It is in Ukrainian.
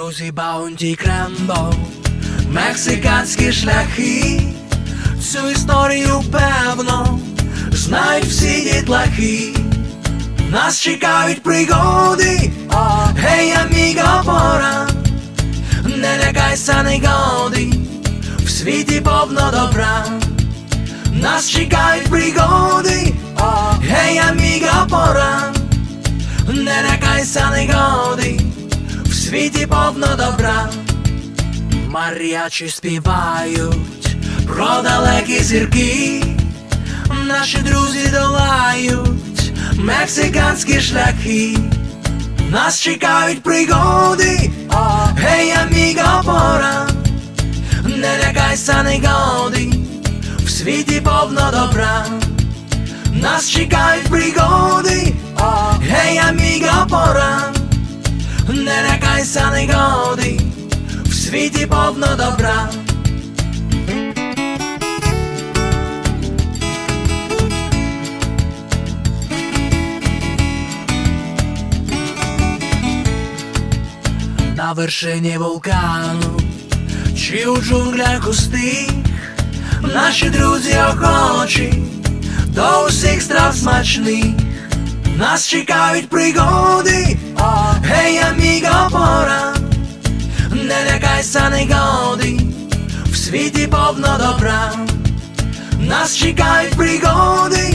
друзі, Баунті Крембо, мексиканські шляхи, цю історію певно знають всі дітлахи. Нас чекають пригоди, гей, аміго, пора, не лякайся негоди, в світі повно добра. Нас чекають пригоди, гей, аміго, пора, не лякайся негоди, світі повно добра. Маріачі співають про далекі зірки, наші друзі долають мексиканські шляхи, нас чекають пригоди, гей, аміго, пора, не лякайся негоди, в світі повно добра, нас чекають пригоди, не лякайся негоди, в світі повно добра. На вершині вулкану, чи у джунглях густих, наші друзі охочі, до усіх страв смачних, нас чекають пригоди, лякайся негоди, в світі повно добра, нас чекають пригоди,